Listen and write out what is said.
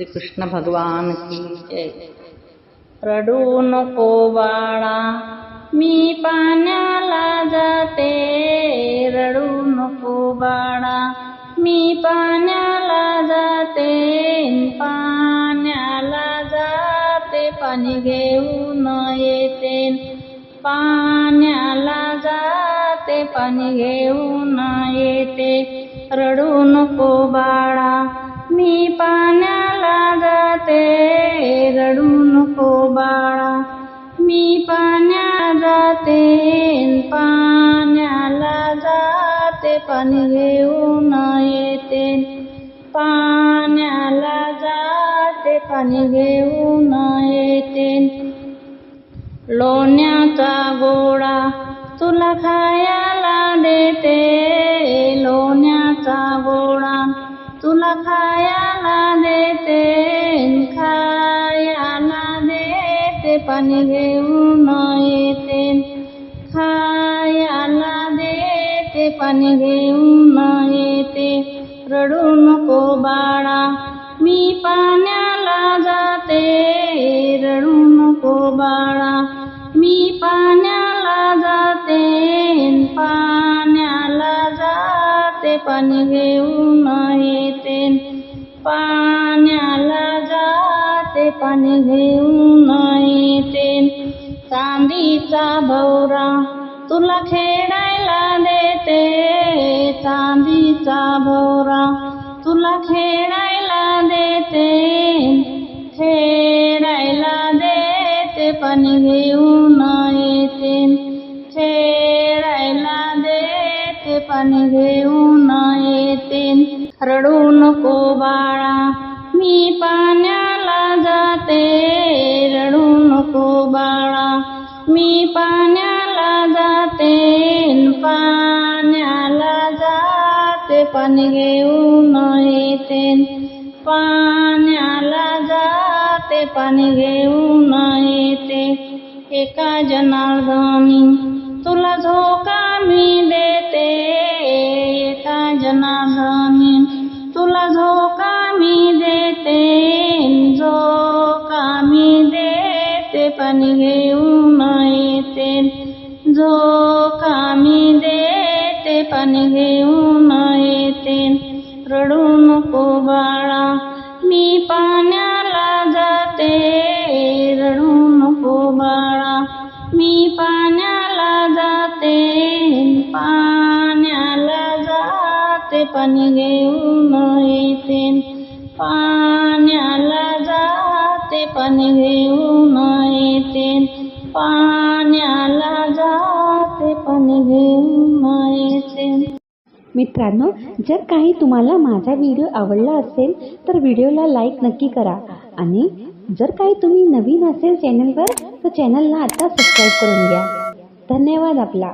श्री कृष्ण भगवान की जय। रडू नको बाळा मी पाण्याला जाते। रडू नको बाळा मी पाण्याला जाते। पाण्याला जाते पाणी घेऊन येते। पाण्याला जाते पाणी घेऊन येते। रडू नको बाळा मी पाण्याला जाते रडू नको बाळा. मी पाण्या जाते पाण्याला जाते पाणी घेऊन येते. पाण्याला जाते पाणी घेऊन येते. लोण्याचा गोळा तुला खायला देते. लोण्या तुला खायला देते खायला देते पाणी घेऊन येते खायला देते पाणी घेऊन येते रडू नको बाळा मी पाण्याला जाते घेऊ नाही ते. पाण्याला जाते पण घेऊ नाही ते. चांदीचा भवरा तुला खेळायला देते. चांदीचा भोरा तुला खेळायला देते. खेळायला देते पण घेऊ नाही ते. ते पाणी घेऊन येते. रडू नको बाळा मी पाण्याला जाते. रडू नको बाळा मी पाण्याला जाते. पाण्याला जाते पाणी घेऊन येते. पाण्याला जाते पाणी घेऊन येते. एका जनार्दनी तुला झोका मी देते एका जनार्दनी तुला झोका मी देते झोका मी देते पाणी घेऊन येते. झोका मी देते पाणी घेऊन येते. रडू नको बाळा मी पाण्याला आपण घेऊ घेऊन येते पाण्याला जाते पण घेऊन येते पाण्याला जाते पण घेऊन येते मित्रांनो जर काही तुम्हाला माझा व्हिडिओ आवडला असेल तर व्हिडिओला लाईक नक्की करा. आणि जर काही तुम्ही नवीन असेल चॅनलवर तर चॅनलला आता सबस्क्राईब करून घ्या. धन्यवाद आपला.